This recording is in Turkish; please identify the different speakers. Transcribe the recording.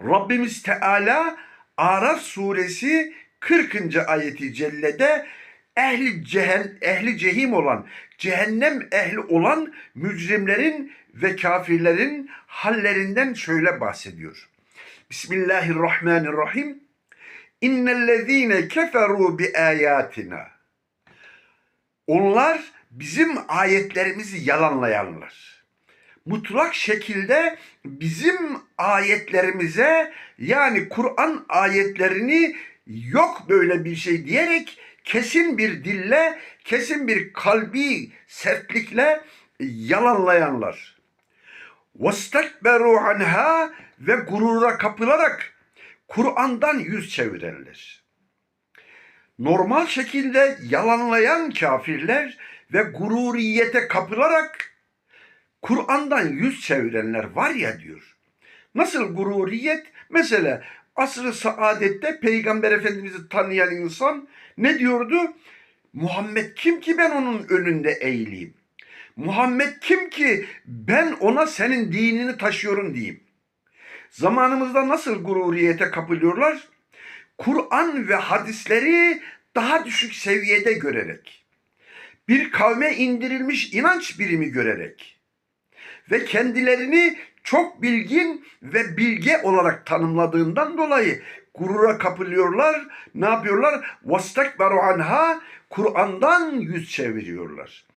Speaker 1: Rabbimiz Teala Araf suresi 40. ayeti cellede ehli cehen, ehli cehim olan, cehennem ehli olan mücrimlerin ve kafirlerin hallerinden şöyle bahsediyor. Bismillahirrahmanirrahim. İnnellezîne keferû bi ayatina. Onlar bizim ayetlerimizi yalanlayanlar Mutlak şekilde bizim ayetlerimize yani Kur'an ayetlerini yok böyle bir şey diyerek kesin bir dille, kesin bir kalbi sertlikle yalanlayanlar. وَاسْتَكْبَرُوا عَنْهَا ve gurura kapılarak Kur'an'dan yüz çevirenler. Normal şekilde yalanlayan kafirler ve gururiyete kapılarak Kur'an'dan yüz çevirenler var ya diyor. Nasıl gururiyet? Mesela asr-ı saadette Peygamber Efendimiz'i tanıyan insan ne diyordu? Muhammed kim ki ben onun önünde eğileyim? Muhammed kim ki ben ona senin dinini taşıyorum diyeyim. Zamanımızda nasıl gururiyete kapılıyorlar? Kur'an ve hadisleri daha düşük seviyede görerek, bir kavme indirilmiş inanç birimi görerek ve kendilerini çok bilgin ve bilge olarak tanımladığından dolayı gurura kapılıyorlar. Ne yapıyorlar? Vastakbaru anha Kur'an'dan yüz çeviriyorlar.